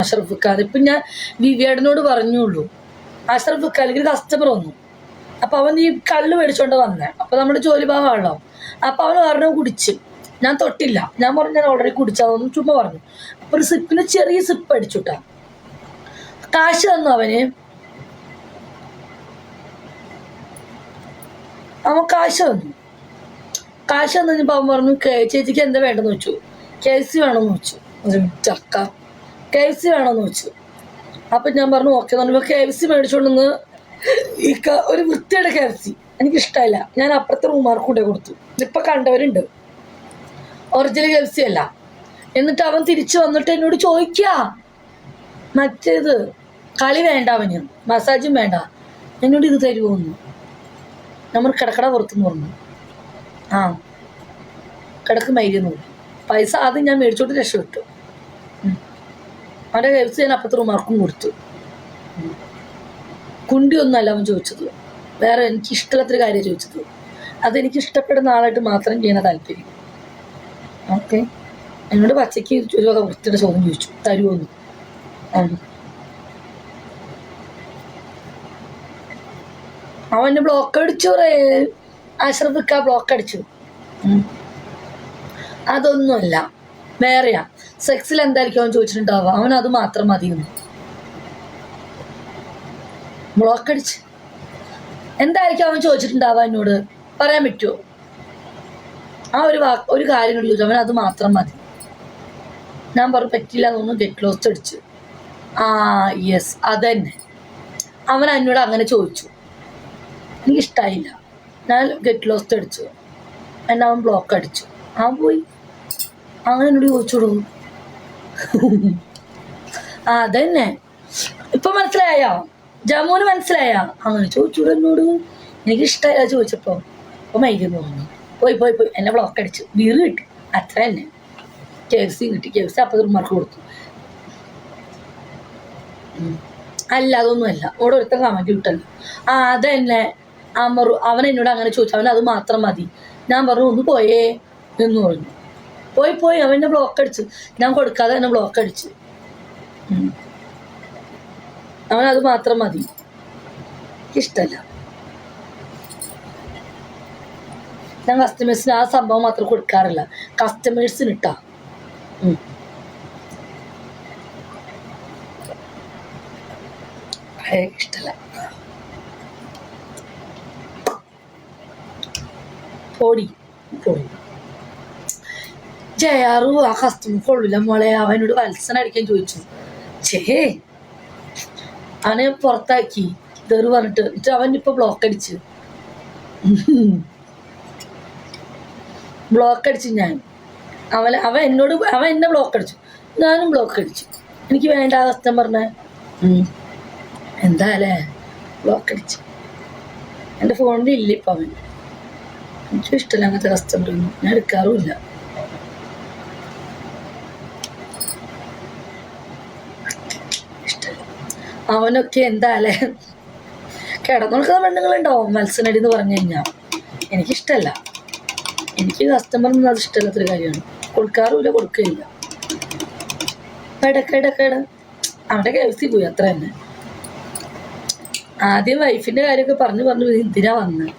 അഷ്റഫ് ഖാൻ. ഇപ്പം ഞാൻ വിവേടനോട് പറഞ്ഞുള്ളൂ. അഷ്റഫ് ഖാൻ അല്ലെങ്കിൽ കസ്റ്റമർ വന്നു അപ്പം അവൻ ഈ കല്ല് മേടിച്ചോണ്ട് വന്നേ. അപ്പം നമ്മുടെ ജോലി ഭാഗമാണല്ലോ അപ്പം അവൻ പറഞ്ഞു കുടിച്ച്. ഞാൻ തൊട്ടില്ല. ഞാൻ പറഞ്ഞു ഞാൻ ഓൾറെഡി കുടിച്ചതൊന്നും ചുമ്മാ പറഞ്ഞു. അപ്പം ഒരു സിപ്പിന് ചെറിയ സിപ്പ് അടിച്ചുട്ടാ. കാശ് തന്നു അവന്. അവൻ കാശ് തന്നു. കാശ് തന്നു അവൻ പറഞ്ഞു "കേ- ചേച്ചിക്ക് എന്താ വേണ്ടെന്ന് വെച്ചു? കെ എഫ് സി വേണമെന്ന് വെച്ചു. ഒരു ചക്ക. കെ എഫ് സി വേണമെന്ന് വെച്ചു അപ്പം ഞാൻ പറഞ്ഞു ഓക്കെ പറഞ്ഞപ്പോൾ കെ എഫ് സി മേടിച്ചുകൊണ്ടെന്ന് ഈ ഒരു വൃത്തിയുടെ കെ എഫ് സി എനിക്കിഷ്ടമല്ല ഞാൻ അപ്പുറത്തെ റൂമാർക്ക് കൊണ്ടേ കൊടുത്തു. ഇപ്പം കണ്ടവരുണ്ട്. ഒറിജിനൽ കെ എഫ് സി അല്ല. എന്നിട്ട് അവൻ തിരിച്ചു വന്നിട്ട് എന്നോട് ചോദിക്കുക മറ്റേത് കളി വേണ്ട അവന്. മസാജും വേണ്ട. എന്നോട് ഇത് തരുമോന്ന് നമ്മൾ കിടക്കട പുറത്തുനിന്ന് പറഞ്ഞു ആ കിടക്ക് മൈരിയെന്ന് പൈസ ആദ്യം ഞാൻ മേടിച്ചോട്ട് രക്ഷപ്പെട്ടു. അവന്റെ കഴിച്ച് ഞാൻ അപ്പുറത്തെ മാർക്കും കൊടുത്തു. കുണ്ടി ഒന്നല്ല അവൻ ചോദിച്ചത്. വേറെ എനിക്ക് ഇഷ്ടമില്ലാത്തൊരു കാര്യം ചോദിച്ചത്. അതെനിക്ക് ഇഷ്ടപ്പെടുന്ന ആളായിട്ട് മാത്രം ചെയ്യുന്ന താല്പര്യം. ഓക്കെ. എന്നോട് പച്ചയ്ക്ക് ഒരു വക വൃത്തിയുടെ ചോദ്യം ചോദിച്ചു. തരുമോന്ന്. അവന് ബ്ലോക്ക് അടിച്ചു അഷ്റഫിക്ക ബ്ലോക്ക് അടിച്ചു. അതൊന്നുമല്ല. വേറെയാ. സെക്സിൽ എന്തായിരിക്കും അവൻ ചോദിച്ചിട്ടുണ്ടാവുക? അവൻ അത് മാത്രം മതി ബ്ലോക്ക് അടിച്ച് എന്തായിരിക്കും അവൻ ചോദിച്ചിട്ടുണ്ടാവുക എന്നോട്? പറയാൻ പറ്റുമോ ആ ഒരു വാ ഒരു കാര്യം ചോദിച്ചു. അവൻ അത് മാത്രം മതി. ഞാൻ പറഞ്ഞു പറ്റില്ല എന്നൊന്നും ഗെറ്റ് ലോസ്റ്റ് അടിച്ചു. ആ യെസ് അതന്നെ. അവൻ എന്നോട് അങ്ങനെ ചോദിച്ചു. എനിക്കിഷ്ടായില്ല. ഞാൻ ഗെറ്റ് ലോസ്റ്റ് അടിച്ചു. എന്നെ അവൻ ബ്ലോക്ക് അടിച്ചു. ആ പോയി. അങ്ങനെ എന്നോട് ചോദിച്ചോളൂ ആ അതന്നെ. ഇപ്പൊ മനസ്സിലായോ? ജമ്മുന് മനസ്സിലായോ? അങ്ങനെ ചോദിച്ചൂടെ എന്നോട്? എനിക്ക് ഇഷ്ടമായില്ല ചോദിച്ചപ്പോ. അപ്പൊ മൈക്കെന്ന് പറഞ്ഞു പോയി പോയി പോയി. എന്നെ ബ്ലോക്ക് അടിച്ചു. വീട് കിട്ടി. അത്ര തന്നെ. കെ എഫ് സി കിട്ടി. കെ എഫ് സി അപ്പൊ മാർക്ക് കൊടുത്തു അല്ല അതൊന്നും അല്ല ഇവിടെ ഒരുത്തൻ കമന്റ് കിട്ടല്ലോ ആ അതന്നെ. അമറു അവൻ എന്നോട് അങ്ങനെ ചോദിച്ചു. അവൻ അത് മാത്രം മതി. ഞാൻ പറഞ്ഞു ഒന്ന് പോയേ എന്ന് പറഞ്ഞു. പോയി പോയി അവൻ എന്നെ ബ്ലോക്ക് അടിച്ചു. ഞാൻ കൊടുക്കാതെ എന്നെ ബ്ലോക്ക് അടിച്ചു. അത് മാത്രം മതി. ഇഷ്ടമല്ല ഞാൻ കസ്റ്റമേഴ്സിന് ആ സംഭവം മാത്രം കൊടുക്കാറില്ല. കസ്റ്റമേഴ്സിന് ഇട്ടാ ഇഷ്ടല്ല. പൊടി. പോടി. ജയാറു ആ കസ്റ്റമർ കൊള്ളില്ല മോളെ. അവനോട് വത്സന അടിക്കാൻ ചോദിച്ചു. ചേ അവനെ പുറത്താക്കി. ഇതേറ് പറഞ്ഞിട്ട് എന്നിട്ട് അവൻ ഇപ്പൊ ബ്ലോക്ക് അടിച്ച്. ബ്ലോക്ക് അടിച്ചു ഞാൻ. അവൻ അവൻ എന്നോട് അവൻ എന്നെ ബ്ലോക്ക് അടിച്ചു. ഞാനും ബ്ലോക്ക് അടിച്ചു. എനിക്ക് വേണ്ട കസ്റ്റമറിനെ എന്താ അല്ലേ ബ്ലോക്ക് അടിച്ചു. എന്റെ ഫോണിൽ ഇല്ല ഇപ്പം അവൻ എനിക്കും ഇഷ്ടമല്ല അങ്ങനത്തെ കസ്റ്റമറൊന്നും ഞാൻ എടുക്കാറുമില്ല ഇഷ്ടമല്ല അവനൊക്കെ എന്താ അല്ലേ കിടന്നുകൊടുക്കുന്ന പെണ്ണുങ്ങളുണ്ടോ? മത്സനടി എന്ന് പറഞ്ഞു കഴിഞ്ഞാൽ എനിക്കിഷ്ടമല്ല എനിക്ക് കസ്റ്റമറിനൊന്നും അത് ഇഷ്ടമല്ലാത്തൊരു കാര്യമാണ്. കൊടുക്കാറുമില്ല കൊടുക്കുകയില്ല. ഇടക്കിടക്കിട അവിടെ കെ പോയി അത്ര തന്നെ ആദ്യം വൈഫിന്റെ കാര്യമൊക്കെ പറഞ്ഞു പറഞ്ഞു ഇതിനാ വന്നത്